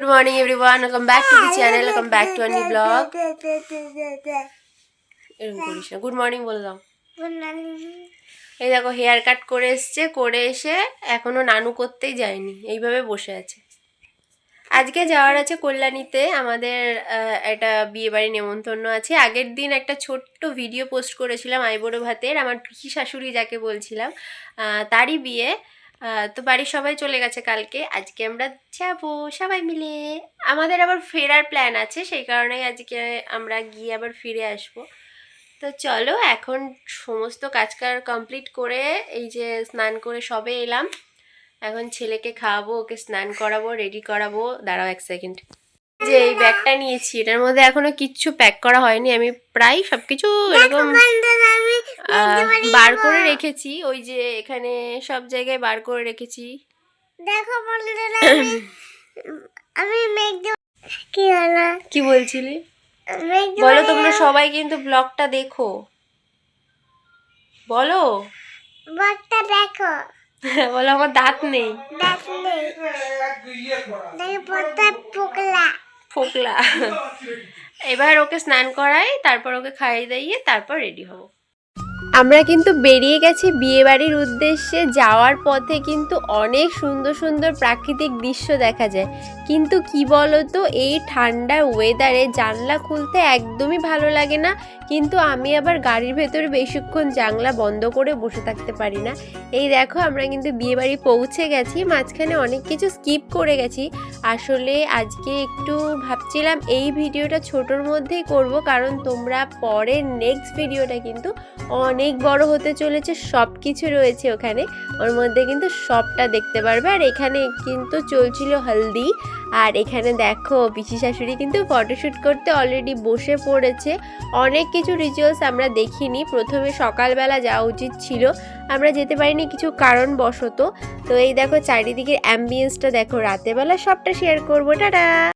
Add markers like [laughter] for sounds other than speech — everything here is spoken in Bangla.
Good morning everyone, welcome back to the channel, welcome back to a new vlog. এরকম করিস না গুড মর্নিং বলে দাও এই দেখো হেয়ার কাট করে এসছে করে এসে এখনও নানু করতেই যায়নি এইভাবে বসে আছে। আজকে যাওয়ার আছে কল্যাণীতে আমাদের একটা বিয়ে বাড়ি নেমন্তন্ন আছে। আগের দিন একটা ছোট্ট ভিডিও পোস্ট করেছিলাম আইবুড়ো ভাতের আমার পিসি শাশুড়ি যাকে বলছিলাম তারই বিয়ে। তো বাড়ির সবাই চলে গেছে কালকে। আজকে আমরা যাব সবাই মিলে। আমাদের আবার ফেরার প্ল্যান আছে সেই কারণেই আজকে আমরা গিয়ে আবার ফিরে আসব। তো চলো এখন সমস্ত কাজকার কমপ্লিট করে এই যে স্নান করে সবে এলাম। এখন ছেলেকে খাওয়াবো ওকে স্নান করাবো রেডি করাবো। দাঁড়াও এক সেকেন্ড যে এই ব্যাগটা নিয়েছি এটার মধ্যে এখনও কিচ্ছু প্যাক করা হয়নি। আমি প্রায় সবকিছু এরকম বার করে রেখেছি ওই যে এখানে সব জায়গায় বার করে রেখেছি। দেখো বন্ধুরা আমি মেঘ কি হলো কি বলছিলি? বলো তোমরা সবাই কিন্তু ব্লগটা দেখো। বলো। বটটা দেখো। [laughs] বলো আমার দাঁত নেই। ফোকলা এবার ওকে স্নান করাই তারপর ওকে খাইয়ে দাইয়ে তারপর রেডি হব। আমরা কিন্তু বেরিয়ে গেছি বিয়েবাড়ির উদ্দেশ্যে। যাওয়ার পথে কিন্তু অনেক সুন্দর সুন্দর প্রাকৃতিক দৃশ্য দেখা যায়। কিন্তু কি বলতো, এই ঠান্ডার ওয়েদারে জানলা খুলতে একদমই ভালো লাগে না। কিন্তু আমি আবার গাড়ির ভেতরে বেশিক্ষণ জানলা বন্ধ করে বসে থাকতে পারি না। এই দেখো, আমরা কিন্তু বিয়েবাড়ি পৌঁছে গেছি, মাঝখানে অনেক কিছু স্কিপ করে গেছি। আসলে আজকে একটু ভাবছিলাম এই ভিডিওটা ছোটোর মধ্যেই করব, কারণ তোমরা পরের নেক্সট ভিডিওটা কিন্তু অনেক বড় হতে চলেছে সব কিছু রয়েছে ওখানে। ওর মধ্যে কিন্তু সবটা দেখতে পারবে। আর এখানে কিন্তু চলছিল হলদি। আর এখানে দেখো, পিসি শাশুড়ি কিন্তু ফটোশ্যুট করতে অলরেডি বসে পড়েছে। অনেক কিছু রিচুয়ালস আমরা দেখিনি। প্রথমে সকালবেলা যাওয়া উচিত ছিল। আমরা যেতে পারিনি কিছু কারণ কারণবশত। তো এই দেখো, চারিদিকের অ্যাম্বিয়েন্সটা দেখো। রাতের বেলা সবটা শেয়ার করব। টাটা!